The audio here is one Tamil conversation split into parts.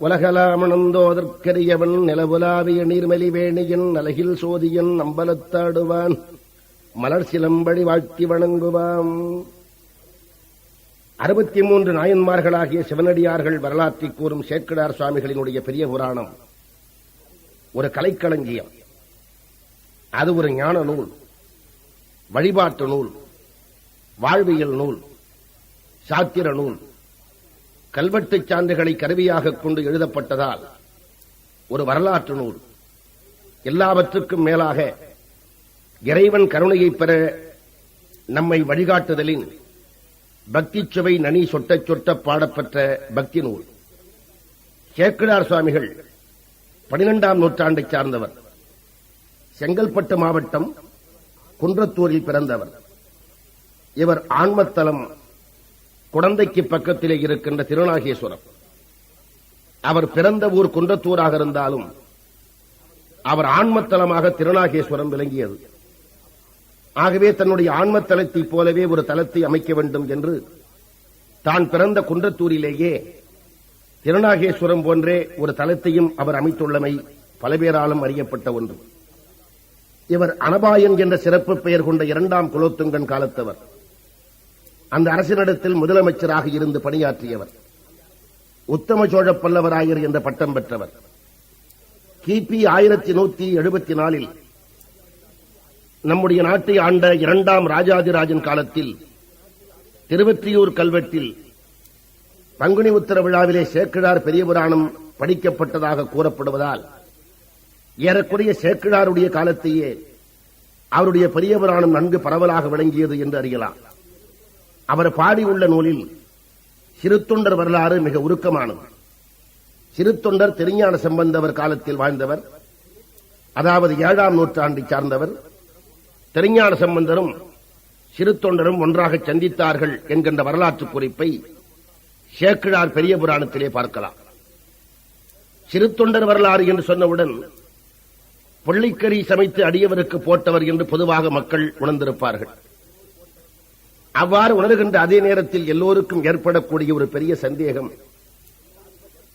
உலகலாமணந்தோதற்கரியவன் நிலவுலாவிய நீர்மலி வேணியன் அலகில் சோதியன் அம்பலத்தாடுவான் மலர் சிலம்படி வாழ்த்தி வணங்குவாம் அறுபத்தி மூன்று நாயன்மார்களாகிய சிவனடியார்கள் வரலாற்றை கூறும் சேர்க்கடார் சுவாமிகளினுடைய பெரிய புராணம். ஒரு கலைக்களஞ்சியம். அது ஒரு ஞான நூல். வழிபாட்டு நூல். வாழ்வியல் நூல். சாத்திர நூல். கல்வெட்டுச் சான்றுகளை கருவியாகக் கொண்டு எழுதப்பட்டதால் ஒரு வரலாற்று நூல். எல்லாவற்றுக்கும் மேலாக இறைவன் கருணையைப் பெற நம்மை வழிகாட்டுதலின் பக்தி சுவை நனி சொட்ட சொட்ட பாடப்பெற்ற பக்தி நூல். சேக்கிழார் சுவாமிகள் பனிரெண்டாம் நூற்றாண்டைச் சார்ந்தவர். செங்கல்பட்டு மாவட்டம் குன்றத்தூரில் பிறந்தவர். இவர் ஆன்மத்தலம் குழந்தைக்கு பக்கத்திலே இருக்கின்ற திருநாகேஸ்வரம். அவர் பிறந்த ஊர் குன்றத்தூராக இருந்தாலும் அவர் ஆன்மத்தலமாக திருநாகேஸ்வரம் விளங்கியது. ஆகவே தன்னுடைய ஆன்மத்தலத்தைப் போலவே ஒரு தலத்தை அமைக்க வேண்டும் என்று தான் பிறந்த குன்றத்தூரிலேயே திருநாகேஸ்வரம் போன்றே ஒரு தலத்தையும் அவர் அமைத்துள்ளமை பல பேராலும் அறியப்பட்ட ஒன்று. இவர் அனபாயன் என்ற சிறப்பு பெயர் கொண்ட இரண்டாம் குலோத்துங்கன் காலத்தவர். அந்த அரசினிடத்தில் முதலமைச்சராக இருந்து பணியாற்றியவர். உத்தம சோழ பல்லவராயர் என்ற பட்டம் பெற்றவர். கிபி ஆயிரத்தி நூத்தி எழுபத்தி நாலில் நம்முடைய நாட்டை ஆண்ட இரண்டாம் ராஜாதிராஜன் காலத்தில் திருவெற்றியூர் கல்வெட்டில் பங்குனி உத்தர விழாவிலே சேக்கிழார் பெரிய புராணம் படிக்கப்பட்டதாக கூறப்படுவதால் ஏறக்குறைய சேக்கிழாருடைய காலத்தையே அவருடைய பெரிய புராணம் நன்கு பரவலாக விளங்கியது என்று அறியலாம். அவர் பாடியுள்ள நூலில் சிறுத்தொண்டர் வரலாறு மிக உருக்கமானது. சிறுத்தொண்டர் திருஞான சம்பந்தவர் காலத்தில் வாழ்ந்தவர் அதாவது ஏழாம் நூற்றாண்டை சார்ந்தவர். திருஞான சம்பந்தரும் சிறுத்தொண்டரும் ஒன்றாக சந்தித்தார்கள் என்கின்ற வரலாற்று குறிப்பை சேக்கிழார் பெரிய புராணத்திலே பார்க்கலாம். சிறுத்தொண்டர் வரலாறு என்று சொன்னவுடன் புள்ளிக்கறி சமைத்து அடியவருக்கு போட்டவர் என்று பொதுவாக மக்கள் உணர்ந்திருப்பார்கள். அவ்வாறு உணர்கின்ற அதே நேரத்தில் எல்லோருக்கும் ஏற்படக்கூடிய ஒரு பெரிய சந்தேகம்.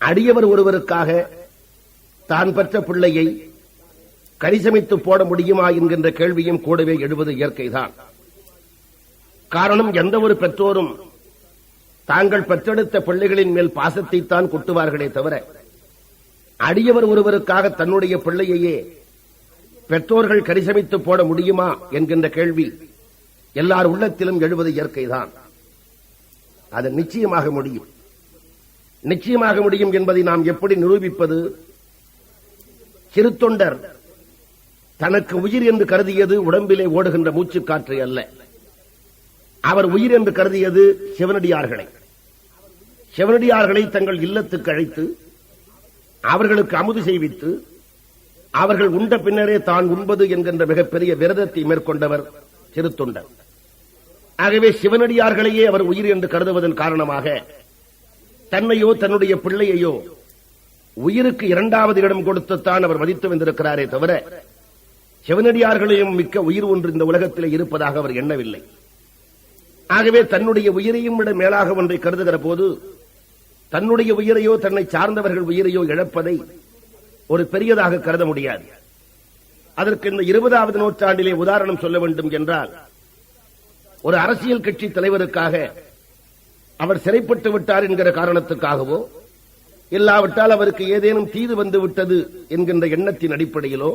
அடியவர் ஒருவருக்காக தான் பெற்ற பிள்ளையை கரிசமைத்து போட முடியுமா என்கின்ற கேள்வியும் கூடவே எழுவது இயற்கைதான். காரணம் எந்த ஒரு பெற்றோரும் தாங்கள் பெற்றெடுத்த பிள்ளைகளின் மேல் பாசத்தைத்தான் கொட்டுவார்களே தவிர அடியவர் ஒருவருக்காக தன்னுடைய பிள்ளையையே பெற்றோர்கள் கரிசமைத்து போட முடியுமா என்கின்ற கேள்வி எல்லார் உள்ளத்திலும் எழுவது இயற்கைதான். அது நிச்சயமாக முடியும். நிச்சயமாக முடியும் என்பதை நாம் எப்படி நிரூபிப்பது? சிறுத்தொண்டர் தனக்கு உயிர் என்று கருதியது உடம்பிலே ஓடுகின்ற மூச்சுக்காற்றை அல்ல. அவர் உயிர் என்று கருதியது சிவனடியார்களை. சிவனடியார்களை தங்கள் இல்லத்துக்கு அழைத்து அவர்களுக்கு அமுது செய்வித்து அவர்கள் உண்ட பின்னரே தான் உண்பது என்கின்ற மிகப்பெரிய விரதத்தை மேற்கொண்டவர் திருத்தொண்டர். ஆகவே சிவனடியார்களையே அவர் உயிர் என்று கருதுவதன் காரணமாக தன்னையோ தன்னுடைய பிள்ளையையோ உயிருக்கு இரண்டாவது இடம் கொடுத்துத்தான் அவர் மதித்து வந்திருக்கிறாரே தவிர சிவனடியார்களையும் மிக்க உயிர் ஒன்று இந்த உலகத்திலே இருப்பதாக அவர் எண்ணவில்லை. ஆகவே தன்னுடைய உயிரையும் விட மேலாக ஒன்றை கருதுகிற போது தன்னுடைய உயிரையோ தன்னை சார்ந்தவர்கள் உயிரையோ இழப்பதை ஒரு பெரியதாக கருத முடியாது. அதற்கு இந்த இருபதாவது நூற்றாண்டிலே உதாரணம் சொல்ல வேண்டும் என்றால் ஒரு அரசியல் கட்சி தலைவருக்காக அவர் சிறைப்பட்டு விட்டார் என்கிற காரணத்துக்காகவோ இல்லாவிட்டால் அவருக்கு ஏதேனும் தீது வந்து விட்டது என்கின்ற எண்ணத்தின் அடிப்படையிலோ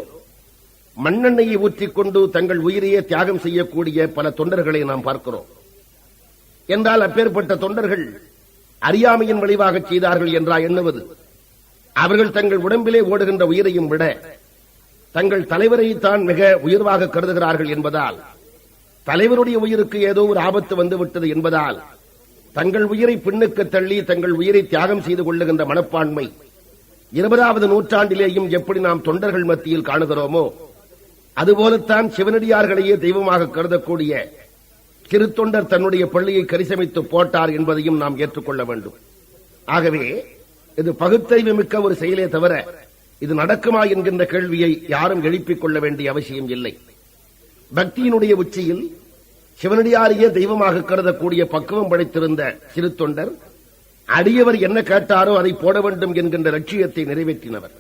மண்ணெண்ணெயை ஊற்றிக்கொண்டு தங்கள் உயிரையே தியாகம் செய்யக்கூடிய பல தொண்டர்களை நாம் பார்க்கிறோம். என்றால் அப்பேற்பட்ட தொண்டர்கள் அறியாமையின் விளைவாக செய்தார்கள் என்றா எண்ணுவது? அவர்கள் தங்கள் உடம்பிலே ஓடுகின்ற உயிரையும் விட தங்கள் தலைவரை தான் மிக உயர்வாக கருதுகிறார்கள் என்பதால் தலைவருடைய உயிருக்கு ஏதோ ஒரு ஆபத்து வந்துவிட்டது என்பதால் தங்கள் உயிரை பின்னுக்கு தள்ளி தங்கள் உயிரை தியாகம் செய்து கொள்ளுகின்ற மனப்பான்மை இருபதாவது நூற்றாண்டிலேயும் எப்படி நாம் தொண்டர்கள் மத்தியில் காணுகிறோமோ அதுபோலத்தான் சிவனடியார்களையே தெய்வமாக கருதக்கூடிய திருத்தொண்டர் தன்னுடைய பள்ளியை கரிசமைத்து போட்டார் என்பதையும் நாம் ஏற்றுக்கொள்ள வேண்டும். ஆகவே இது பகுத்தறிவு மிக்க ஒரு செயலே தவிர இது நடக்குமா என்கின்ற கேள்வியை யாரும் எழுப்பிக் கொள்ள வேண்டிய அவசியம் இல்லை. பக்தியினுடைய உச்சியில் சிவனடியாரையே தெய்வமாக கருதக்கூடிய பக்குவம் படைத்திருந்த சிறு தொண்டர் அடியவர் என்ன கேட்டாரோ அதை போட வேண்டும் என்கின்ற லட்சியத்தை நிறைவேற்றினவர்.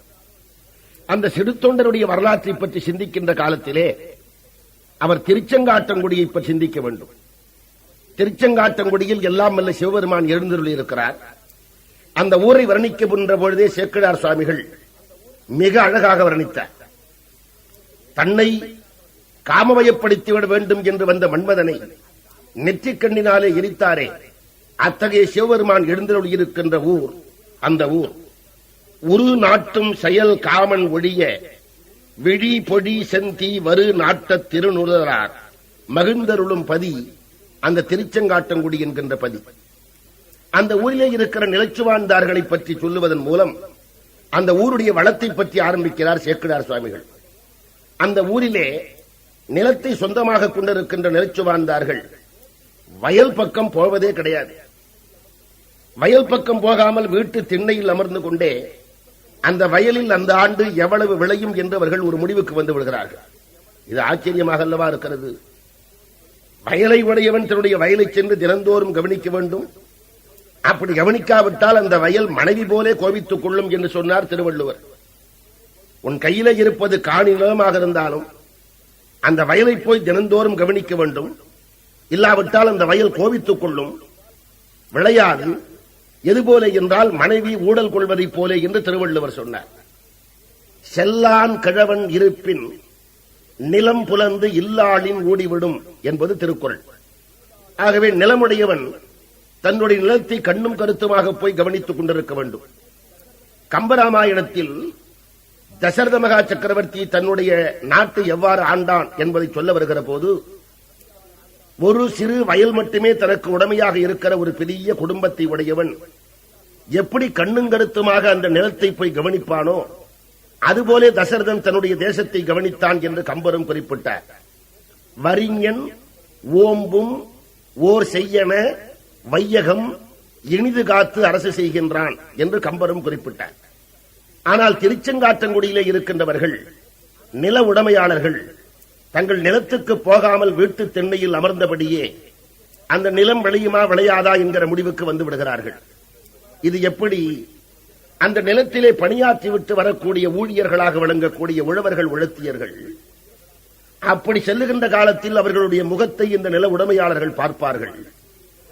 அந்த சிறுத்தொண்டருடைய வரலாற்றை பற்றி சிந்திக்கின்ற காலத்திலே அவர் திருச்செங்காட்டங்குடியை பற்றி சிந்திக்க வேண்டும். திருச்செங்காட்டங்குடியில் எல்லாம் வல்ல சிவபெருமான் எழுந்தருளி இருக்கிறார் அந்த ஊரை வர்ணிக்க பொழுதே சேக்கிழார் சுவாமிகள் மிக அழகாக வர்ணித்தார். தன்னை காமவயப்படுத்திவிட வேண்டும் என்று வந்த மன்மதனை நெற்றிக் கண்ணினாலே எரித்தாரே. அத்தகைய சிவபெருமான் எழுந்தருள் இருக்கின்ற ஊர் அந்த ஊர். உரு நாட்டும் செயல் காமன் ஒழிய விழி பொடி செந்தி வரு நாட்ட திருநுதரார் மகிழ்ந்தருளும் பதி அந்த திருச்செங்காட்டங்குடி என்கின்ற பதி. அந்த ஊரிலே இருக்கிற நிலச்சுவாழ்ந்தார்களை பற்றி சொல்லுவதன் மூலம் அந்த ஊருடைய வளத்தை பற்றி ஆரம்பிக்கிறார் சேக்கிடார் சுவாமிகள். அந்த ஊரிலே நிலத்தை சொந்தமாக கொண்டிருக்கின்ற நிலச்சுவாழ்ந்தார்கள் வயல் பக்கம் போவதே கிடையாது. வயல் பக்கம் போகாமல் வீட்டு திண்ணையில் அமர்ந்து கொண்டே அந்த வயலில் அந்த ஆண்டு எவ்வளவு விளையும் என்று அவர்கள் ஒரு முடிவுக்கு வந்து விடுகிறார்கள். இது ஆச்சரியமாக அல்லவா இருக்கிறது? வயலை உடையவன் தன்னுடைய வயலை சென்று தினந்தோறும் கவனிக்க வேண்டும். அப்படி கவனிக்காவிட்டால் அந்த வயல் மனைவி போலே கோபித்துக் கொள்ளும் என்று சொன்னார் திருவள்ளுவர். உன் கையில இருப்பது காணி நிலமாக இருந்தாலும் அந்த வயலை போய் தினந்தோறும் கவனிக்க வேண்டும். இல்லாவிட்டால் அந்த வயல் கோபித்துக் கொள்ளும். விளையாது. எதுபோல என்றால் மனைவி ஊழல் கொள்வதைப் போல என்று திருவள்ளுவர் சொன்னார். செல்லான் கிழவன் இருப்பின் நிலம் புலந்து இல்லாளின் ஓடிவிடும் என்பது திருக்குறள். ஆகவே நிலமுடையவன் தன்னுடைய நிலத்தை கண்ணும் கருத்துமாக போய் கவனித்துக் கொண்டிருக்க வேண்டும். கம்பராமாயணத்தில் தசரத மகா சக்கரவர்த்தி தன்னுடைய நாட்டை எவ்வாறு ஆண்டான் என்பதை சொல்ல வருகிற போது ஒரு சிறு வயல் மட்டுமே தனக்கு உடமையாக இருக்கிற ஒரு பெரிய குடும்பத்தை உடையவன் எப்படி கண்ணுங்கருத்துமாக அந்த நிலத்தை போய் கவனிப்பானோ அதுபோலே தசரதன் தன்னுடைய தேசத்தை கவனித்தான் என்று கம்பரும் குறிப்பிட்டார். வரிஞன் ஓம்பும் ஓர் செய்யன வையகம் இனிது காத்து அரசு செய்கின்றான் என்று கம்பரும் குறிப்பிட்டார். ஆனால் திருச்செங்காட்டங்குடியிலே இருக்கின்றவர்கள் நில உடைமையாளர்கள் தங்கள் நிலத்துக்கு போகாமல் வீட்டு தென்னையில் அமர்ந்தபடியே அந்த நிலம் விளையுமா விளையாதா என்கிற முடிவுக்கு வந்து விடுகிறார்கள். இது எப்படி? அந்த நிலத்திலே பணியாற்றி விட்டு வரக்கூடிய ஊழியர்களாக விளங்கக்கூடிய உழவர்கள் உழத்தியர்கள் அப்படி செல்லுகின்ற காலத்தில் அவர்களுடைய முகத்தை இந்த நில உடைமையாளர்கள் பார்ப்பார்கள்.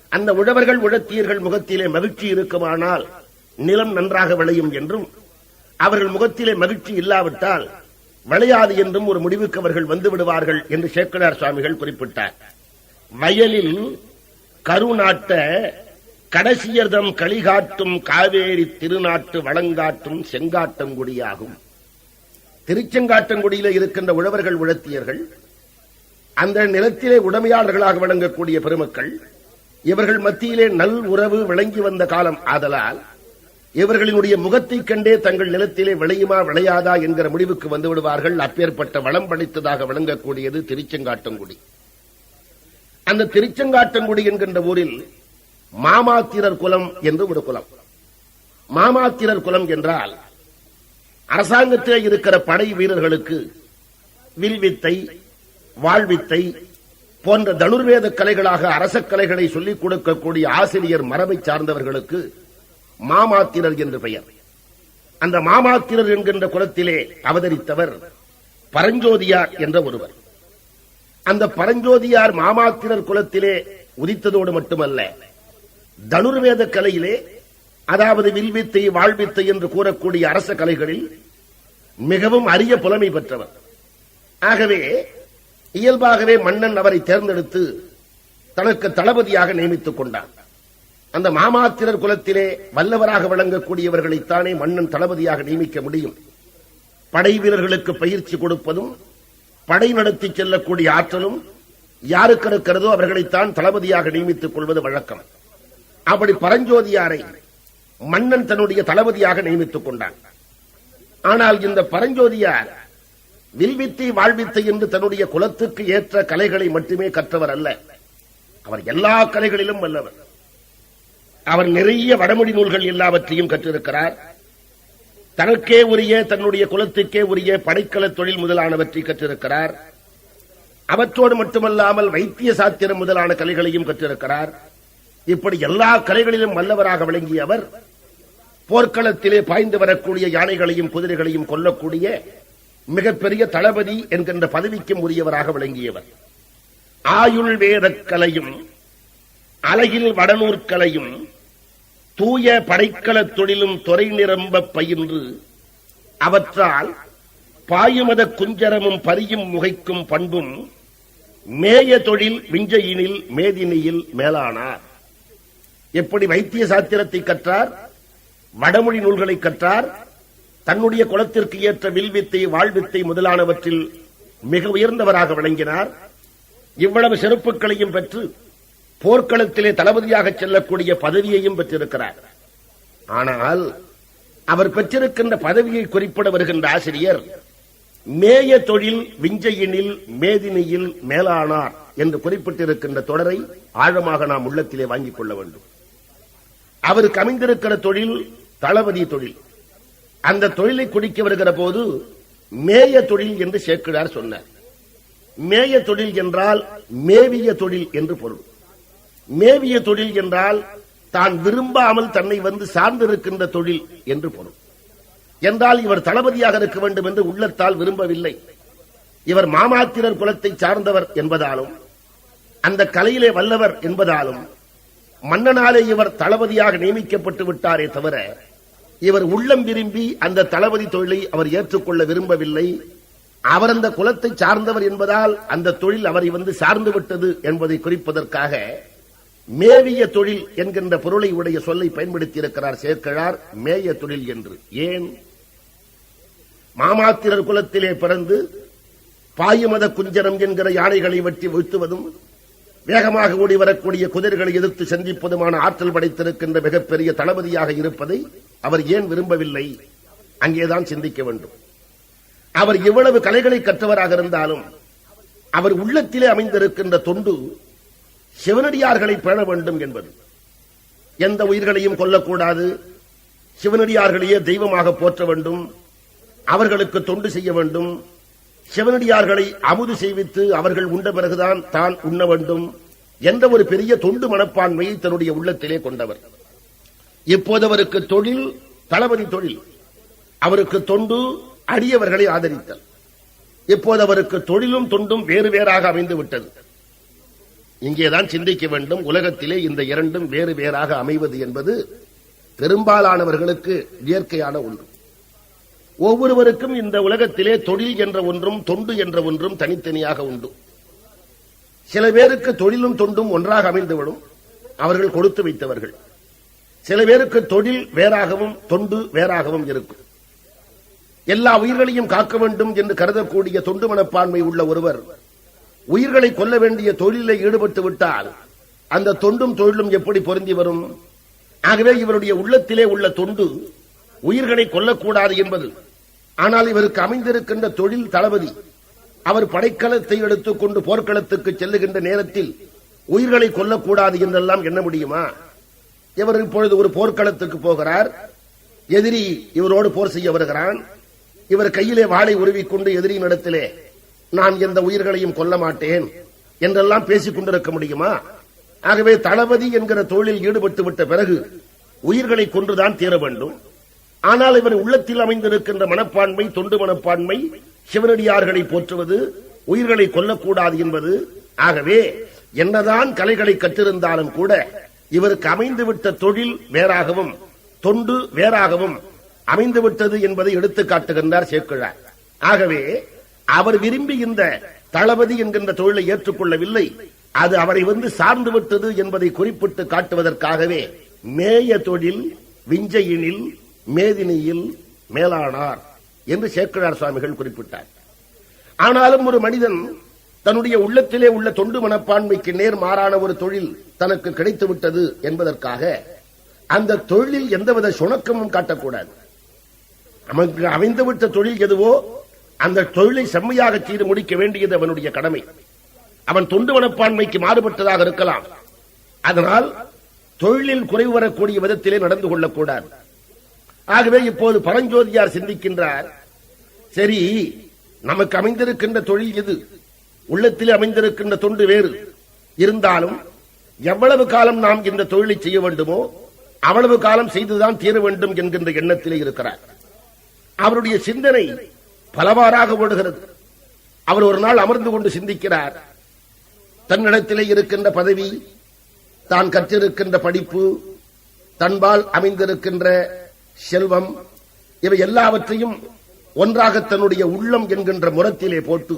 அந்த உழவர்கள் உழத்தியர்கள் முகத்திலே மகிழ்ச்சி இருக்குமானால் நிலம் நன்றாக விளையும் என்றும் அவர்கள் முகத்திலே மகிழ்ச்சி இல்லாவிட்டால் விளையாது என்றும் ஒரு முடிவுக்கு அவர்கள் வந்து விடுவார்கள் என்று சேக்கடார் சுவாமிகள் குறிப்பிட்டார். வயலில் கருநாட்ட கடைசியர்தம் களிகாட்டும் காவேரி திருநாட்டு வளங்காட்டும் செங்காட்டங்குடியாகும். திருச்செங்காட்டங்குடியில இருக்கின்ற உழவர்கள் உழத்தியர்கள் அந்த நிலத்திலே உடமையாளர்களாக விளங்கக்கூடிய பெருமக்கள் இவர்கள் மத்தியிலே நல் உறவு விளங்கி வந்த காலம் ஆதலால் இவர்களினுடைய முகத்தைக் கண்டே தங்கள் நிலத்திலே விளையுமா விளையாதா என்கிற முடிவுக்கு வந்து விடுவார்கள். அப்பேற்பட்ட வளம் படைத்ததாக விளங்கக்கூடியது திருச்செங்காட்டங்குடி. அந்த திருச்செங்காட்டங்குடி என்கின்ற ஊரில் மாமாத்திரர் குலம் என்று ஒரு குலம். மாமாத்திரர் குலம் என்றால் அரசாங்கத்திலே இருக்கிற படை வீரர்களுக்கு வில்வித்தை வாழ்வித்தை போன்ற தனுர்வேத கலைகளாக அரச கலைகளை சொல்லிக் கொடுக்கக்கூடிய ஆசிரியர் மரபை சார்ந்தவர்களுக்கு மாமாத்திரர் என்று பெயர். அந்த மாமாத்திரர் என்கின்ற குலத்திலே அவதரித்தவர் பரஞ்சோதியார் என்ற ஒருவர். அந்த பரஞ்சோதியார் மாமாத்திரர் குலத்திலே உதித்ததோடு மட்டுமல்ல தனுர்வேத கலையிலே அதாவது வில்வித்தை வாழ்வித்தை என்று கூறக்கூடிய அரச கலைகளில் மிகவும் அரிய புலமை பெற்றவர். ஆகவே இயல்பாகவே மன்னன் அவரை தேர்ந்தெடுத்து தனக்கு தளபதியாக நியமித்துக் கொண்டான். அந்த மாமாத்திரர் குலத்திலே வல்லவராக விளங்கக்கூடியவர்களைத்தானே மன்னன் தளபதியாக நியமிக்க முடியும். படை வீரர்களுக்கு பயிற்சி கொடுப்பதும் படை நடத்தி செல்லக்கூடிய ஆற்றலும் யாருக்கு இருக்கிறதோ அவர்களைத்தான் தளபதியாக நியமித்துக் கொள்வது வழக்கம். அப்படி பரஞ்சோதியாரை மன்னன் தன்னுடைய தளபதியாக நியமித்துக் கொண்டான். ஆனால் இந்த பரஞ்சோதியார் வில்வித்தை வாழ்வித்தை என்று தன்னுடைய குலத்துக்கு ஏற்ற கலைகளை மட்டுமே கற்றவர் அல்ல. அவர் எல்லா கலைகளிலும் வல்லவர். அவர் நிறைய வடமொழி நூல்கள் எல்லாவற்றையும் கற்றிருக்கிறார். தனக்கே உரிய தன்னுடைய குலத்துக்கே உரிய படைக்கல தொழில் முதலானவற்றை கற்றிருக்கிறார். அவற்றோடு மட்டுமல்லாமல் வைத்திய சாத்திரம் முதலான கலைகளையும் கற்றிருக்கிறார். இப்படி எல்லா கலைகளிலும் வல்லவராக விளங்கிய அவர் போர்க்களத்திலே பாய்ந்து வரக்கூடிய யானைகளையும் குதிரைகளையும் கொல்லக்கூடிய மிகப்பெரிய தளபதி என்கின்ற பதவிக்கும் உரியவராக விளங்கியவர். ஆயுள் வேதக்கலையும் அழகில் வடநூற்கலையும் தூய படைக்கலத் தொழிலும் துறை நிரம்ப பயின்று அவற்றால் பாயுமத குஞ்சரமும் பரியும் முகைக்கும் பண்பும் மேய தொழில் விஞ்சையினில் மேதினியில் மேலானார். எப்படி வைத்திய சாத்திரத்தை கற்றார்? வடமொழி நூல்களை கற்றார்? தன்னுடைய குலத்திற்கு ஏற்ற வில்வித்தை வாழ்வித்தை முதலானவற்றில் மிக உயர்ந்தவராக விளங்கினார். இவ்வளவு சிறப்புகளையும் பெற்று போர்க்களத்திலே தளபதியாக செல்லக்கூடிய பதவியையும் பெற்றிருக்கிறார். ஆனால் அவர் பெற்றிருக்கின்ற பதவியை குறிப்பிட வருகின்ற ஆசிரியர் மேய தொழில் விஞ்சையினில் மேதினியில் மேலானார் என்று குறிப்பிட்டிருக்கின்ற தொடரை ஆழமாக நாம் உள்ளத்திலே வாங்கிக் கொள்ள வேண்டும். அவருக்கு அமைந்திருக்கிற தொழில் தளபதி தொழில். அந்த தொழிலை குடிக்க வருகிற போது மேய தொழில் என்று சேர்க்கிறார் சொன்னார். மேய தொழில் என்றால் மேவிய தொழில் என்று பொருள். மேவிய தொழில் என்றால் தான் விரும்பாமல் தன்னை வந்து சார்ந்திருக்கின்ற தொழில் என்று பொருள். என்றால் இவர் தளபதியாக இருக்க வேண்டும் என்று உள்ளத்தால் விரும்பவில்லை. இவர் மாமாத்திரர் குலத்தை சார்ந்தவர் என்பதாலும் அந்த கலையிலே வல்லவர் என்பதாலும் மன்னனாலே இவர் தளபதியாக நியமிக்கப்பட்டு விட்டாரே தவிர இவர் உள்ளம் விரும்பி அந்த தளபதி தொழிலை அவர் ஏற்றுக்கொள்ள விரும்பவில்லை. அவர் அந்த குலத்தை சார்ந்தவர் என்பதால் அந்த தொழில் அவரை வந்து சார்ந்து விட்டது என்பதை குறிப்பதற்காக மேவிய தொழில் என்கின்ற பொருளை உடைய சொல்லை பயன்படுத்தி இருக்கிறார் சேர்க்கிறார் மேய தொழில் என்று. ஏன்? மாமாத்திரர் குலத்திலே பிறந்து பாயுமத குஞ்சரம் என்கிற யானைகளை வெட்டி வீழ்த்துவதும் வேகமாக ஓடி வரக்கூடிய குதிரைகளை எதிர்த்து சந்திப்பதுமான ஆற்றல் படைத்திருக்கின்ற மிகப்பெரிய தளபதியாக இருப்பதை அவர் ஏன் விரும்பவில்லை? அங்கேதான் சிந்திக்க வேண்டும். அவர் எவ்வளவு கலைகளை கற்றவராக இருந்தாலும் அவர் உள்ளத்திலே அமைந்திருக்கின்ற தொண்டு சிவனடியார்களை பேண வேண்டும் என்பது. எந்த உயிர்களையும் கொல்லக்கூடாது. சிவனடியார்களையே தெய்வமாக போற்ற வேண்டும். அவர்களுக்கு தொண்டு செய்ய வேண்டும். சிவனடியார்களை அமுது செய்வித்து அவர்கள் உண்ட பிறகுதான் தான் உண்ண வேண்டும். என்ற ஒரு பெரிய தொண்டு மனப்பான்மையை தன்னுடைய உள்ளத்திலே கொண்டவர். இப்போது அவருக்கு தொழில் தளபதி தொழில். அவருக்கு தொண்டு அடியவர்களை ஆதரித்தல். இப்போது அவருக்கு தொழிலும் தொண்டும் வேறு வேறாக அமைந்து விட்டது. இங்கேதான் சிந்திக்க வேண்டும். உலகத்திலே இந்த இரண்டும் வேறு வேறாக அமைவது என்பது பெரும்பாலானவர்களுக்கு இயற்கையான ஒன்று. ஒவ்வொருவருக்கும் இந்த உலகத்திலே தொழில் என்ற ஒன்றும் தொண்டு என்ற ஒன்றும் தனித்தனியாக உண்டு. சில பேருக்கு தொழிலும் தொண்டும் ஒன்றாக அமைந்துவிடும். அவர்கள் கொடுத்து வைத்தவர்கள். சில பேருக்கு தொழில் வேறாகவும் தொண்டு வேறாகவும் இருக்கும். எல்லா உயிர்களையும் காக்க வேண்டும் என்று கருதக்கூடிய தொண்டு மனப்பான்மை உள்ள ஒருவர் உயிர்களை கொல்ல வேண்டிய தொழிலை ஈடுபட்டு விட்டால் அந்த தொண்டும் தொழிலும் எப்படி பொருந்தி வரும்? ஆகவே இவருடைய உள்ளத்திலே உள்ள தொண்டு உயிர்களை கொல்லக்கூடாது என்பது. ஆனால் இவருக்கு அமைந்திருக்கின்ற தொழில் தளபதி அவர் படைக்கலத்தை எடுத்துக்கொண்டு போர்க்களத்துக்கு செல்லுகின்ற நேரத்தில் உயிர்களை கொல்லக்கூடாது என்றெல்லாம் எண்ண முடியுமா? இவர் இப்பொழுது ஒரு போர்க்களத்துக்கு போகிறார். எதிரி இவரோடு போர் செய்ய வருகிறான். இவர் கையிலே வாளை உருவிக்கொண்டு எதிரியின் இடத்திலே நான் எந்த உயிர்களையும் கொல்ல மாட்டேன் என்றெல்லாம் பேசிக் கொண்டிருக்க முடியுமா? ஆகவே தளபதி என்கிற தொழிலில் ஈடுபட்டு விட்ட பிறகு உயிர்களை கொன்றுதான் தீர வேண்டும். ஆனால் இவர் உள்ளத்தில் அமைந்திருக்கின்ற மனப்பான்மை தொண்டு மனப்பான்மை சிவனடியார்களை போற்றுவது உயிர்களை கொல்லக்கூடாது என்பது. ஆகவே என்னதான் கலைகளை கற்றிருந்தாலும் கூட இவருக்கு அமைந்துவிட்ட தொழில் வேறாகவும் தொண்டு வேறாகவும் அமைந்துவிட்டது என்பதை எடுத்து காட்டுகின்றார் சேர்க்கிறார் ஆகவே அவர் விரும்பி இந்த தளபதி என்கின்ற தொழிலை ஏற்றுக்கொள்ளவில்லை. அது அவரை வந்து சார்ந்து விட்டது என்பதை குறிப்பிட்டு காட்டுவதற்காகவே மேய தொழில் விஞ்சையினில் மேதினியில் மேலானார் என்று சேக்கிழார் சுவாமிகள் குறிப்பிட்டார். ஆனாலும் ஒரு மனிதன் தன்னுடைய உள்ளத்திலே உள்ள தொண்டு மனப்பான்மைக்கு நேர் மாறான ஒரு தொழில் தனக்கு கிடைத்து விட்டது என்பதற்காக அந்த தொழிலில் எந்தவித சுணக்கமும் காட்டக்கூடாது. நமக்கு அமைந்துவிட்ட தொழில் எதுவோ அந்த தொழிலை செம்மையாக செய்து முடிக்க வேண்டியது அவனுடைய கடமை. அவன் தொண்டு மனப்பான்மைக்கு மாறுபட்டதாக இருக்கலாம். அதனால் தொழிலில் குறைவு வரக்கூடிய விதத்திலே நடந்து கொள்ளக்கூடாது. ஆகவே இப்போது பரஞ்சோதியார் சிந்திக்கின்றார் சரி நமக்கு அமைந்திருக்கின்ற தொழில் எது? உள்ளத்தில் அமைந்திருக்கின்ற தொண்டு வேறு. இருந்தாலும் எவ்வளவு காலம் நாம் இந்த தொழிலை செய்ய வேண்டுமோ அவ்வளவு காலம் செய்துதான் தீர வேண்டும் என்கின்ற எண்ணத்திலே இருக்கிறார். அவருடைய சிந்தனை பலவாறாக ஓடுகிறது. அவர் ஒரு நாள் அமர்ந்து கொண்டு சிந்திக்கிறார். தன்னிடத்திலே இருக்கின்ற பதவி தான் கற்றிருக்கின்ற படிப்பு தன்பால் அமைந்திருக்கின்ற செல்வம் இவை எல்லாவற்றையும் ஒன்றாக தன்னுடைய உள்ளம் என்கின்ற முரத்திலே போட்டு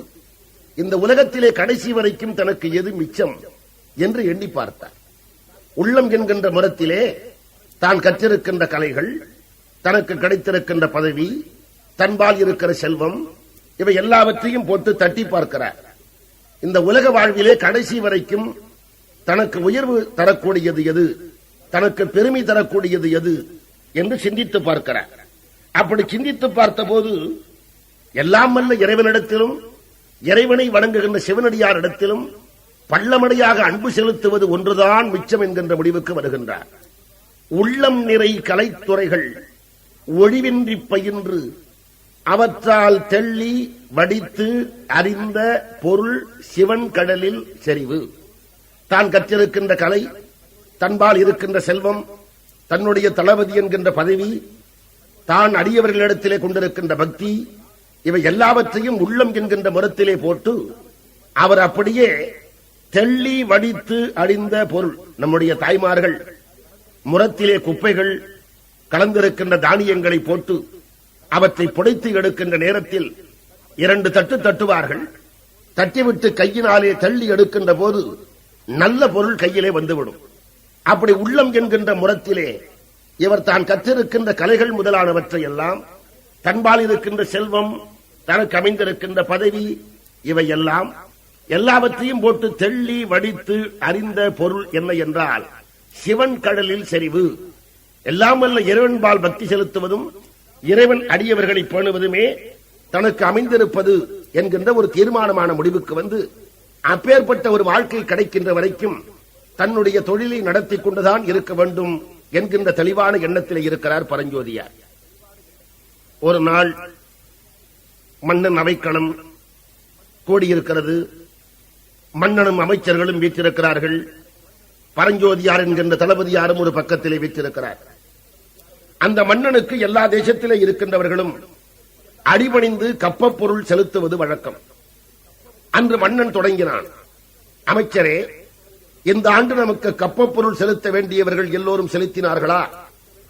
இந்த உலகத்திலே கடைசி வரைக்கும் தனக்கு எது மிச்சம் என்று எண்ணி பார்த்தார். உள்ளம் என்கின்ற மரத்திலே தான் கற்றிருக்கின்ற கலைகள் தனக்கு கிடைத்திருக்கின்ற பதவி தன்பால் இருக்கிற செல்வம் இவை எல்லாவற்றையும் போட்டு தட்டி பார்க்கிறார். இந்த உலக வாழ்விலே கடைசி வரைக்கும் தனக்கு உயர்வு தரக்கூடியது எது தனக்கு பெருமை தரக்கூடியது எது என்று சிந்தித்து பார்க்கிறார். அப்படி சிந்தித்து பார்த்தபோது எல்லாம் வல்ல இறைவனிடத்திலும் இறைவனை வணங்குகின்ற சிவனடியாரிடத்திலும் பள்ளமடையாக அன்பு செலுத்துவது ஒன்றுதான் மிச்சம் என்கின்ற முடிவுக்கு வருகின்றார். உள்ளம் நிறை கலைத்துறைகள் ஒழிவின்றி பயின்று அவற்றால் தெள்ளி வடித்து அறிந்த பொருள் சிவன் கடலில் செறிவு. தான் கற்றிருக்கின்ற கலை தன்பால் இருக்கின்ற செல்வம் தன்னுடைய தளபதி என்கின்ற பதவி தான் அடியவர்களிடத்திலே கொண்டிருக்கின்ற பக்தி இவை எல்லாவற்றையும் உள்ளம் என்கின்ற முரத்திலே போட்டு அவர் அப்படியே தெள்ளி வடித்து அழிந்த பொருள் நம்முடைய தாய்மார்கள் முரத்திலே குப்பைகள் கலந்திருக்கின்ற தானியங்களை போட்டு அவற்றை புடைத்து எடுக்கின்ற நேரத்தில் இரண்டு தட்டு தட்டுவார்கள். தட்டிவிட்டு கையினாலே தள்ளி எடுக்கின்ற போது நல்ல பொருள் கையிலே வந்துவிடும். அப்படி உள்ளம் என்கின்ற முரத்திலே இவர் தான் கற்றிருக்கின்ற கலைகள் முதலானவற்றை எல்லாம் தன்பால் இருக்கின்ற செல்வம் தனக்கு அமைந்திருக்கின்ற பதவி இவையெல்லாம் எல்லாவற்றையும் போட்டு தெள்ளி வடித்து அறிந்த பொருள் என்ன என்றால் சிவன் கடலில் செறிவு. எல்லாம் வல்ல இறைவன்பால் பக்தி செலுத்துவதும் இறைவன் அடியவர்களை பேணுவதுமே தனக்கு அமைந்திருப்பது என்கின்ற ஒரு தீர்மானமான முடிவுக்கு வந்து அப்பேற்பட்ட ஒரு வாழ்க்கை கிடைக்கின்ற வரைக்கும் தன்னுடைய தொழிலை நடத்தி கொண்டுதான் இருக்க வேண்டும் என்கின்ற தெளிவான எண்ணத்தில் இருக்கிறார் பரஞ்சோதியார். ஒரு நாள் மன்னன் அவைக்களம் கூடியிருக்கிறது. மன்னனும் அமைச்சர்களும் வீற்றிருக்கிறார்கள். பரஞ்சோதியார் என்கின்ற தளபதியாரும் ஒரு பக்கத்திலே வீற்றிருக்கிறார். அந்த மன்னனுக்கு எல்லா தேசத்திலே இருக்கின்றவர்களும் அடிபணிந்து கப்பப்பொருள் செலுத்துவது வழக்கம். அன்று மன்னன் தொடங்கினான். அமைச்சரே இந்த ஆண்டு நமக்கு கப்பப்பொருள் செலுத்த வேண்டியவர்கள் எல்லோரும் செலுத்தினார்களா?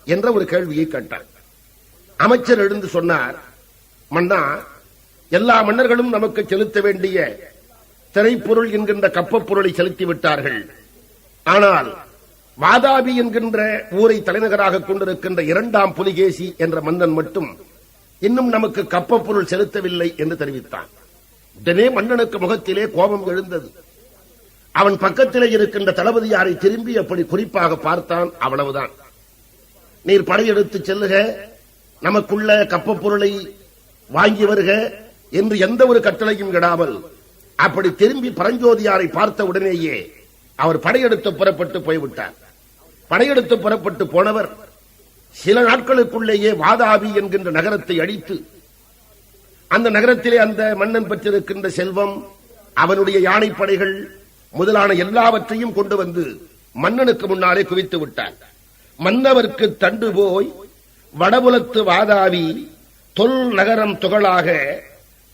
என்ற ஒரு கேள்வியை கேட்டார். அமைச்சர் எழுந்து சொன்னார் மன்னா எல்லா மன்னர்களும் நமக்கு செலுத்த வேண்டிய திரைப்பொருள் என்கின்ற கப்பப்பொருளை பொருளை செலுத்தி விட்டார்கள் ஆனால் வாதாபி என்கின்ற ஊரை தலைநகராக கொண்டிருக்கின்ற இரண்டாம் புலிகேசி என்ற மன்னன் மட்டும் இன்னும் நமக்கு கப்பப்பொருள் செலுத்தவில்லை என்று தெரிவித்தான். உடனே மன்னனுக்கு முகத்திலே கோபம் எழுந்தது. அவன் பக்கத்திலே இருக்கின்ற தளபதியாரை திரும்பி அப்படி குறிப்பாக பார்த்தான். அவ்வளவுதான். நீர் படையெடுத்து செல்லுக. நமக்குள்ள கப்பப்பொருளை வாங்கி வருக. என்று எந்த ஒரு கட்டளையும் இடாமல் அப்படி திரும்பி பரஞ்சோதியாரை பார்த்த உடனேயே அவர் படையெடுத்து புறப்பட்டு போய்விட்டார். படையெடுத்து புறப்பட்டு போனவர் சில நாட்களுக்குள்ளேயே வாதாபி என்கின்ற நகரத்தை அழித்து அந்த நகரத்திலே அந்த மன்னன் பெற்றிருக்கின்ற செல்வம் அவனுடைய யானைப்படைகள் முதலான எல்லாவற்றையும் கொண்டு வந்து மன்னனுக்கு முன்னாலே குவித்து விட்டார். மன்னவர்க்கு தண்டு போய் வடபுலத்து வாதாவி தொல் நகரம் துகளாக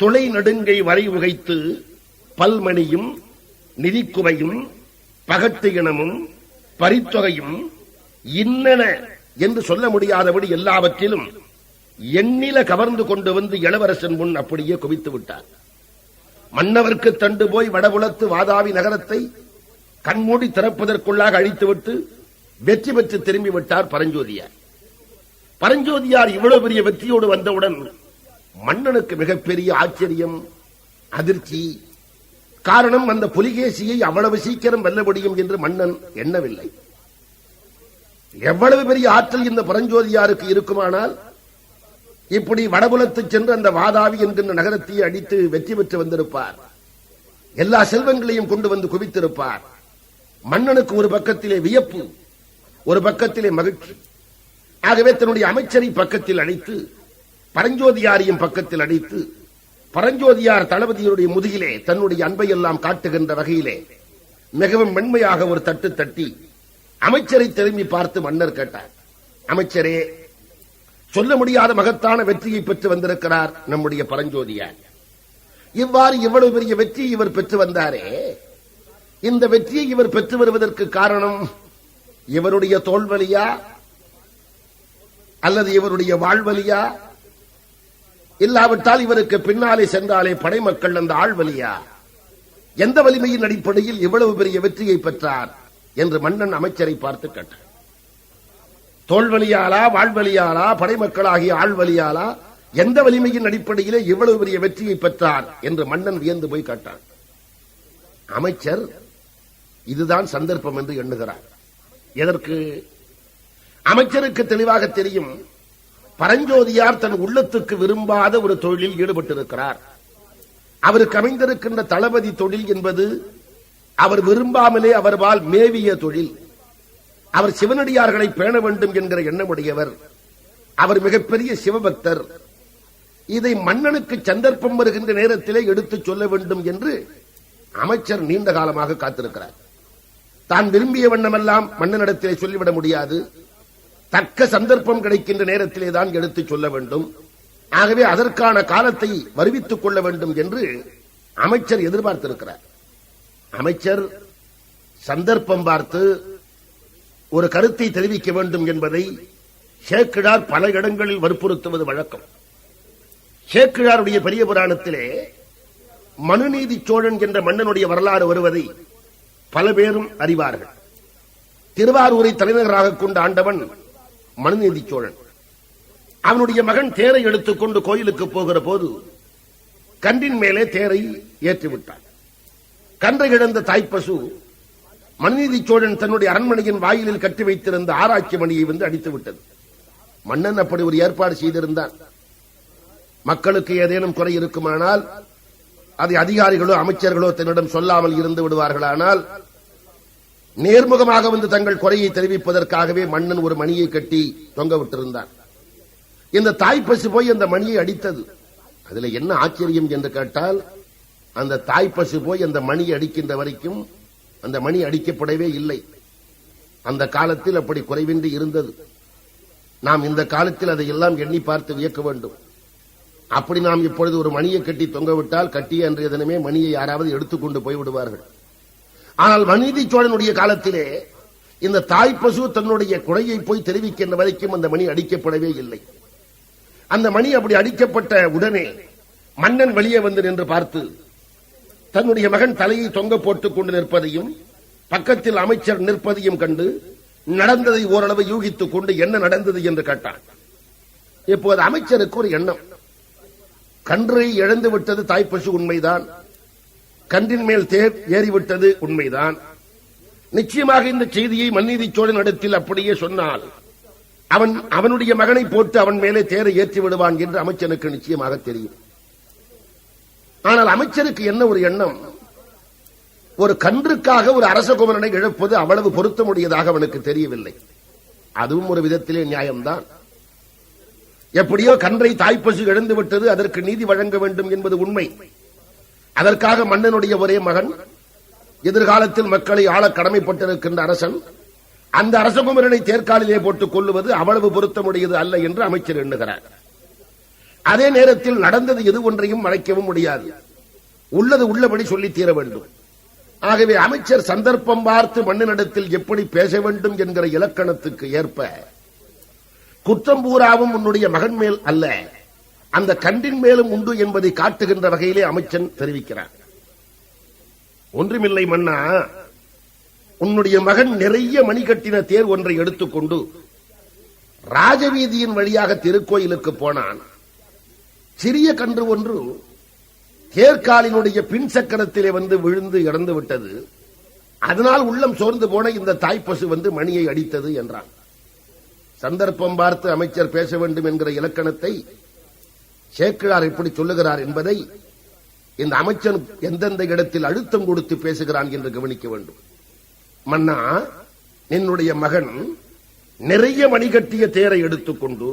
துளை நெடுங்கை வரை உகைத்து பல்மணியும் நிதிக்குவையும் பகட்டு இனமும் பரித்தொகையும் இன்னென என்று சொல்ல முடியாதபடி எல்லாவற்றிலும் எண்ணில கவர்ந்து கொண்டு வந்து இளவரசன் முன் அப்படியே குவித்து விட்டார். மன்னவர்க்கு தண்டு போய் வடபுலத்து வாதாவி நகரத்தை கண்மூடி திறப்பதற்குள்ளாக அழித்துவிட்டு வெற்றி பெற்று திரும்பி விட்டார் பரஞ்சோதியார். பரஞ்சோதியார் இவ்வளவு பெரிய வெற்றியோடு வந்தவுடன் மன்னனுக்கு மிகப்பெரிய ஆச்சரியம் அதிர்ச்சி. காரணம் அந்த புலிகேசியை அவ்வளவு சீக்கிரம் வெல்ல முடியும் என்று மன்னன் எண்ணவில்லை. எவ்வளவு பெரிய ஆற்றல் இந்த பரஞ்சோதியாருக்கு இருக்குமானால் இப்படி வடபுலத்து சென்று அந்த வாதாவி என்கின்ற நகரத்தை அடித்து வெற்றி பெற்று வந்திருப்பார். எல்லா செல்வங்களையும் கொண்டு வந்து குவித்திருப்பார். மன்னனுக்கு ஒரு பக்கத்திலே வியப்பு ஒரு பக்கத்திலே மகிழ்ச்சி. ஆகவே தன்னுடைய அமைச்சரை பக்கத்தில் அழைத்து பரஞ்சோதியாரியின் பக்கத்தில் அடித்து பரஞ்சோதியார் தளபதியுடைய முதுகிலே தன்னுடைய அன்பை எல்லாம் காட்டுகின்ற வகையிலே மிகவும் மென்மையாக ஒரு தட்டு தட்டி அமைச்சரை திரும்பி பார்த்து மன்னர் கேட்டார். அமைச்சரே சொல்ல முடியாத மகத்தான வெற்றியை பெற்று வந்திருக்கிறார் நம்முடைய பரஞ்சோதியார். இவ்வாறு இவ்வளவு பெரிய வெற்றி இவர் பெற்று வந்தாரே இந்த வெற்றியை இவர் பெற்று வருவதற்கு காரணம் இவருடைய தோல்வலியா அல்லது இவருடைய வாழ்வலியா இல்லாவிட்டால் இவருக்கு பின்னாலே சென்றாலே படைமக்கள் அந்த ஆழ்வலியா எந்த வலிமையின் அடிப்படையில் இவ்வளவு பெரிய வெற்றியை பெற்றார்? என்று மன்னன் அமைச்சரை பார்த்து கேட்டார் தோல்வலியாலா வாழ்வலியாலா படைமக்களாகிய ஆழ்வலியாலா எந்த வலிமையின் அடிப்படையிலே இவ்வளவு பெரிய வெற்றியை பெற்றார்? என்று மன்னன் வியந்து போய் கேட்டான். அமைச்சர் இதுதான் சந்தர்ப்பம் என்று எண்ணுகிறார். எதற்கு? அமைச்சருக்கு தெளிவாக தெரியும் பரஞ்சோதியார் தன் உள்ளத்துக்கு விரும்பாத ஒரு தொழிலில் ஈடுபட்டிருக்கிறார். அவருக்கு அமைந்திருக்கின்ற தளபதி தொழில் என்பது அவர் விரும்பாமலே அவர்வால் மேவிய தொழில். அவர் சிவனடியார்களை பேண வேண்டும் என்கிற எண்ணமுடையவர். அவர் மிகப்பெரிய சிவபக்தர். இதை மன்னனுக்கு சந்தர்ப்பம் வருகின்ற நேரத்திலே எடுத்துச் சொல்ல வேண்டும் என்று அமைச்சர் நீண்ட காலமாக காத்திருக்கிறார். தான் விரும்பிய வண்ணமெல்லாம் மன்னனிடத்திலே சொல்லிவிட முடியாது. தக்க சந்தர்ப்பம் கிடைக்கின்ற நேரத்திலே தான் எடுத்துச் சொல்ல வேண்டும். ஆகவே அதற்கான காலத்தை வருவித்துக் கொள்ள வேண்டும் என்று அமைச்சர் எதிர்பார்த்திருக்கிறார். அமைச்சர் சந்தர்ப்பம் பார்த்து ஒரு கருத்தை தெரிவிக்க வேண்டும் என்பதை ஷேக்கிழார் பல இடங்களில் வற்புறுத்துவது வழக்கம். ஷேக்கிழாருடைய பெரிய புராணத்திலே மனுநீதி சோழன் என்ற மன்னனுடைய வரலாறு வருவதை பல பேரும் அறிவார்கள். திருவாரூரை தலைநகராக கொண்ட ஆண்டவன் மனுநீதி சோழன். அவனுடைய மகன் தேரை எடுத்துக்கொண்டு கோயிலுக்கு போகிற போது கன்றின் மேலே தேரை ஏற்றிவிட்டான். கன்றை இழந்த தாய்ப்பசு மனுநீதி சோழன் தன்னுடைய அரண்மனையின் வாயிலில் கட்டி வைத்திருந்த ஆராய்ச்சி மணியை வந்து அடித்து விட்டது மன்னன் அப்படி ஒரு ஏற்பாடு செய்திருந்தான். மக்களுக்கு ஏதேனும் குறை இருக்குமானால் அதை அதிகாரிகளோ அமைச்சர்களோ தன்னிடம் சொல்லாமல் இருந்து விடுவார்களானால் நேர்முகமாக வந்து தங்கள் குறையை தெரிவிப்பதற்காகவே மன்னன் ஒரு மணியை கட்டி தொங்க விட்டிருந்தான். இந்த தாய்ப்பசு போய் அந்த மணியை அடித்தது. அதுல என்ன ஆச்சரியம் என்று கேட்டால் அந்த தாய்ப்பசு போய் அந்த மணி அடிக்கின்ற வரைக்கும் அந்த மணி அடிக்கப்படவே இல்லை. அந்த காலத்தில் அப்படி குறைவின்றி இருந்தது. நாம் இந்த காலத்தில் அதை எல்லாம் எண்ணி பார்த்து வியக்க வேண்டும். அப்படி நாம் இப்பொழுது ஒரு மணியை கட்டி தொங்கவிட்டால் கட்டிய அன்றைய தினமே மணியை யாராவது எடுத்துக்கொண்டு போய் விடுவார்கள் ஆனால் மனிதி சோழனுடைய காலத்திலே இந்த தாய் பசு தன்னுடைய குறையை போய் தெரிவிக்கின்ற வரைக்கும் அந்த மணி அடிக்கப்படவே இல்லை. அந்த மணி அப்படி அடிக்கப்பட்ட உடனே மன்னன் வெளியே வந்து நின்று பார்த்து தன்னுடைய மகன் தலையை தொங்க போட்டுக் கொண்டு நிற்பதையும் பக்கத்தில் அமைச்சர் நிற்பதையும் கண்டு நடந்ததை ஓரளவு யூகித்துக் கொண்டு என்ன நடந்தது என்று கேட்டான். இப்போது அமைச்சருக்கு ஒரு எண்ணம். கன்றை இழந்து விட்டது தாய்ப்பசு உண்மைதான். கன்றின் மேல் தேர் ஏறிவிட்டது உண்மைதான். நிச்சயமாக இந்த செய்தியை மன்னீதி சோழன் இடத்தில் அப்படியே சொன்னால் அவன் அவனுடைய மகனை போட்டு அவன் மேலே தேரை ஏற்றி விடுவான் என்று அமைச்சனுக்கு நிச்சயமாக தெரியும். ஆனால் அமைச்சருக்கு என்ன ஒரு எண்ணம்? ஒரு கன்றுக்காக ஒரு அரசகுமரனை இழப்பது அவ்வளவு பொருத்தமுடையதாக அவனுக்கு தெரியவில்லை. அதுவும் ஒரு விதத்திலே நியாயம்தான். எப்படியோ கன்றை தாய்ப்பசு இழந்து விட்டது அதற்கு நீதி வழங்க வேண்டும் என்பது உண்மை. அதற்காக மன்னனுடைய ஒரே மகன் எதிர்காலத்தில் மக்களை ஆள கடமைப்பட்டிருக்கின்ற அரசன் அந்த அரசகுமரனை தேர்காலிலே போட்டுக் கொள்ளுவது அவ்வளவு பொருத்தமுடையது அல்ல என்று அமைச்சர் எண்ணுகிறார். அதே நேரத்தில் நடந்தது எது ஒன்றையும் மறைக்கவும் முடியாது. உள்ளது உள்ளபடி சொல்லி தீர வேண்டும். ஆகவே அமைச்சர் சந்தர்ப்பம் பார்த்து மண்ணினிடத்தில் எப்படி பேச வேண்டும் என்கிற இலக்கணத்துக்கு ஏற்ப குற்றம் பூராவும் உன்னுடைய மகன் மேல் அல்ல. அந்த கண்டின் மேலும் உண்டு என்பதை காட்டுகின்ற வகையிலே அமைச்சன் தெரிவிக்கிறார். ஒன்றுமில்லை மன்னா உன்னுடைய மகன் நிறைய மணி கட்டின தேர் ஒன்றை எடுத்துக்கொண்டு ராஜவீதியின் வழியாக திருக்கோயிலுக்கு போனான். சிறிய கன்று ஒன்று தேர்காலினுடைய பின் சக்கரத்திலே வந்து விழுந்து இறந்து விட்டது. அதனால் உள்ளம் சோர்ந்து போன இந்த தாய்ப்பசு வந்து மணியை அடித்தது என்றான். சந்தர்ப்பம் பார்த்து அமைச்சர் பேச வேண்டும் என்கிற இலக்கணத்தை சேக்கிழார் எப்படி சொல்லுகிறார் என்பதை இந்த அமைச்சன் எந்தெந்த இடத்தில் அழுத்தம் கொடுத்து பேசுகிறான் என்று கவனிக்க வேண்டும். மன்னா என்னுடைய மகன் நிறைய மணிகட்டிய தேரை எடுத்துக்கொண்டு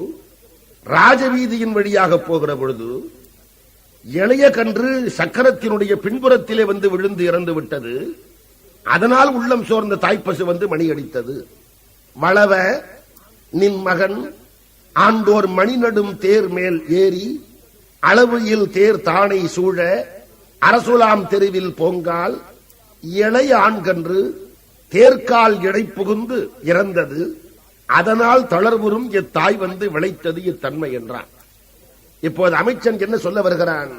ராஜவீதியின் வழியாக போகிற பொழுது இளைய கன்று சக்கரத்தினுடைய பின்புறத்திலே வந்து விழுந்து இறந்து விட்டது. அதனால் உள்ளம் சோர்ந்த தாய்ப்பசு வந்து மணி அடித்தது. வளவ நின் மகன் ஆண்டோர் மணி நடும் தேர் மேல் ஏறி அளவையில் தேர் தானை சூழ அரசுலாம் தெருவில் போங்கால் இளைய ஆண்கன்று தேர்கால் இடை புகுந்து இறந்தது. அதனால் தளர்வுறும் இத்தாய் வந்து விளைத்தது இத்தன்மை என்றான். இப்போது அமைச்சன் என்ன சொல்ல வருகிறான்?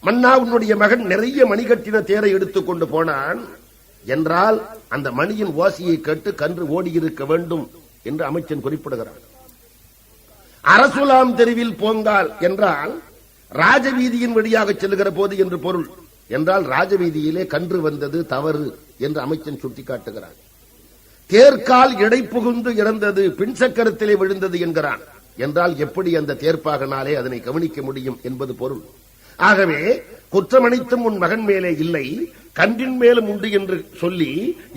மன்னா உன்னுடைய மகன் நிறைய மணி கட்டின தேரை எடுத்துக் கொண்டு போனான். என்றால் அந்த மணியின் ஓசையை கேட்டு கன்று ஓடியிருக்க வேண்டும் என்று அமைச்சன் குறிப்பிடுகிறான். அரசுலாம் தெருவில் போங்கால் என்றால் ராஜவீதியின் வழியாக செல்லுகிற போது என்று பொருள். என்றால் ராஜவீதியிலே கன்று வந்தது தவறு என்று அமைச்சன் சுட்டிக்காட்டுகிறான். தேர்கால் இடைப்புகுந்து இறந்தது பின் சக்கரத்திலே விழுந்தது என்கிறான். என்றால் எப்படி அந்த தேர்ப்பாகனாலே அதனை கவனிக்க முடியும் என்பது பொருள். ஆகவே குற்றமணித்தும் உன் மகன் மேலே இல்லை கன்றின் மேலும் உண்டு என்று சொல்லி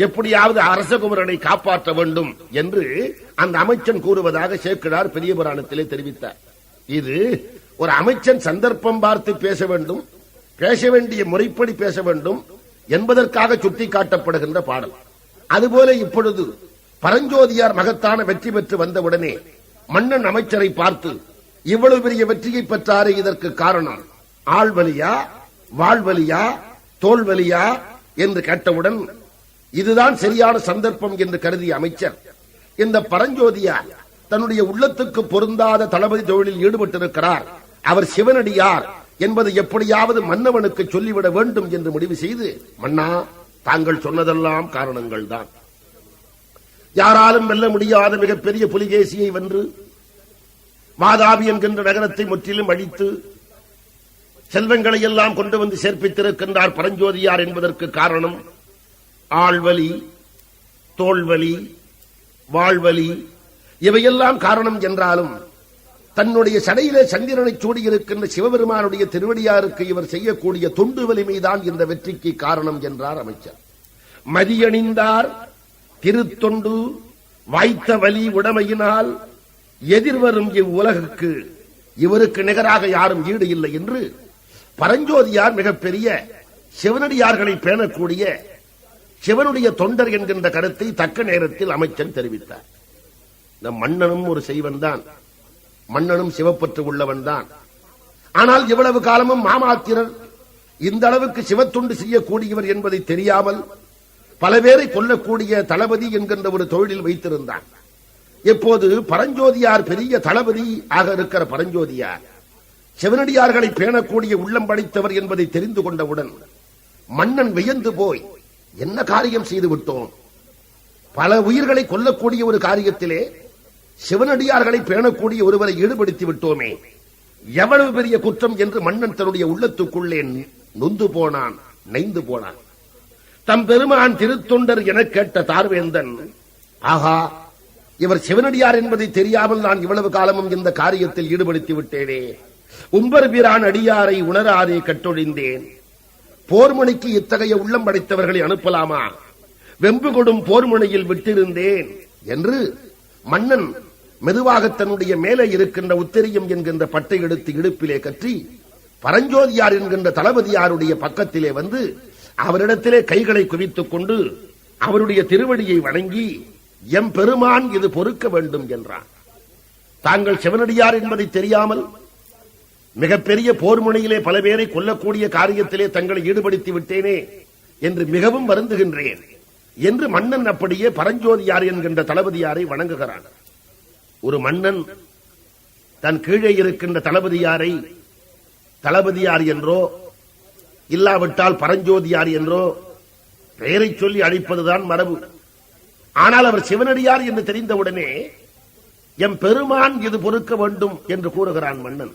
எப்படியாவது அரசகுமரனை காப்பாற்ற வேண்டும் என்று அந்த அமைச்சன் கூறுவதாக சேக்கிடார் பெரிய புராணத்திலே தெரிவித்தார். இது ஒரு அமைச்சன் சந்தர்ப்பம் பார்த்து பேச வேண்டும் பேச வேண்டிய முறைப்படி பேச வேண்டும் என்பதற்காக சுட்டிக்காட்டப்படுகின்ற பாடல். அதுபோல இப்பொழுது பரஞ்சோதியார் மகத்தான வெற்றி பெற்று வந்தவுடனே மன்னன் அமைச்சரை பார்த்து இவ்வளவு பெரிய வெற்றியை பெற்றாரே இதற்கு காரணம். ஆள்வலியா வாழ்வலியா தோல்வலியா என்று கேட்டவுடன் இதுதான் சரியான சந்தர்ப்பம் என்று கருதிய அமைச்சர் இந்த பரஞ்சோதியார் தன்னுடைய உள்ளத்துக்கு பொருந்தாத தளபதி தொழிலில் ஈடுபட்டிருக்கிறார். அவர் சிவனடியார் என்பதை எப்படியாவது மன்னவனுக்கு சொல்லிவிட வேண்டும் என்று முடிவு செய்து மன்னா தாங்கள் சொன்னதெல்லாம் காரணங்கள் தான். யாராலும் வெல்ல முடியாத மிகப்பெரிய புலிகேசியை வென்று வாதாபி என்கின்ற நகரத்தை முற்றிலும் அழித்து செல்வங்களை எல்லாம் கொண்டு வந்து சேர்ப்பித்திருக்கின்றார் பரஞ்சோதியார் என்பதற்கு காரணம் ஆள்வலி தோல்வலி வாழ்வலி இவையெல்லாம் காரணம் என்றாலும் தன்னுடைய சடையிலே சந்திரனை சூடியிருக்கின்ற சிவபெருமானுடைய திருவடியாருக்கு இவர் செய்யக்கூடிய தொண்டு வலிமைதான் இந்த வெற்றிக்கு காரணம் என்றார் அமைச்சர். மதியணிந்தார் திருத்தொண்டு வாய்த்த வலி உடமையினால் எதிர்வரும் இவ்வுலகுக்கு இவருக்கு நிகராக யாரும் ஈடு இல்லை என்று பரஞ்சோதியார் மிகப்பெரிய சிவனடியார்களை பேணக்கூடிய சிவனுடைய தொண்டர் என்கின்ற கருத்தை தக்க நேரத்தில் அமைச்சன் தெரிவித்தார். இந்த மன்னனும் ஒரு செய்வன் தான் மன்னனும் சிவப்பற்று உள்ளவன் தான் ஆனால் இவ்வளவு காலமும் மாமாத்திரர் இந்த அளவுக்கு சிவத்துண்டு செய்யக்கூடியவர் என்பதை தெரியாமல் பல பேரை கொல்லக்கூடிய தளபதி என்கின்ற ஒரு தொழிலில் வைத்திருந்தான். இப்போது பரஞ்சோதியார் பெரிய தளபதி ஆக இருக்கிற பரஞ்சோதியார் சிவனடியார்களை பேணக்கூடிய உள்ளம் படைத்தவர் என்பதை தெரிந்து கொண்டவுடன் மன்னன் வியந்து போய் என்ன காரியம் செய்து விட்டோம்? பல உயிர்களை கொல்லக்கூடிய ஒரு காரியத்திலே சிவனடியார்களை பேணக்கூடிய ஒருவரை ஈடுபடுத்தி விட்டோமே. எவ்வளவு பெரிய குற்றம்? என்று மன்னன் தன்னுடைய உள்ளத்துக்குள்ளே நொந்து போனான் நைந்து போனான். தம் பெருமான் திருத்தொண்டர் என கேட்ட தார்வேந்தன் ஆகா இவர் சிவனடியார் என்பதை தெரியாமல் நான் இவ்வளவு காலமும் இந்த காரியத்தில் ஈடுபடுத்தி விட்டேனே. உம்பர் பிரான் அடியாரை உணராதே கட்டொழிந்தேன். போர்மணிக்கு இத்தகைய உள்ளம் படைத்தவர்களை அனுப்பலாமா? வெம்பு கொடும் போர்முனையில் விட்டிருந்தேன் என்று மன்னன் மெதுவாக தன்னுடைய மேலே இருக்கின்ற உத்தரியம் என்கின்ற பட்டை எடுத்து இடுப்பிலே கற்றி பரஞ்சோதியார் என்கின்ற தளபதியாருடைய பக்கத்திலே வந்து அவரிடத்திலே கைகளை குவித்துக் கொண்டு அவருடைய திருவடியை வணங்கி எம் பெருமான் இது பொறுக்க வேண்டும் என்றான். தாங்கள் சிவனடியார் என்பதை தெரியாமல் மிகப்பெரிய போர் முனையிலே பல பேரை கொல்லக்கூடிய காரியத்திலே தங்களை ஈடுபடுத்தி விட்டேனே என்று மிகவும் வருந்துகின்றேன் என்று மன்னன் அப்படியே பரஞ்சோதியார் என்கின்ற தளபதியாரை வணங்குகிறான். ஒரு மன்னன் தன் கீழே இருக்கின்ற தளபதியாரை தளபதியார் என்றோ இல்லாவிட்டால் பரஞ்சோதியார் என்றோ பெயரை சொல்லி அழைப்பதுதான் மரபு. ஆனால் அவர் சிவனடியார் என்று தெரிந்தவுடனே எம் பெருமான் இது பொறுக்க வேண்டும் என்று கூறுகிறான் மன்னன்.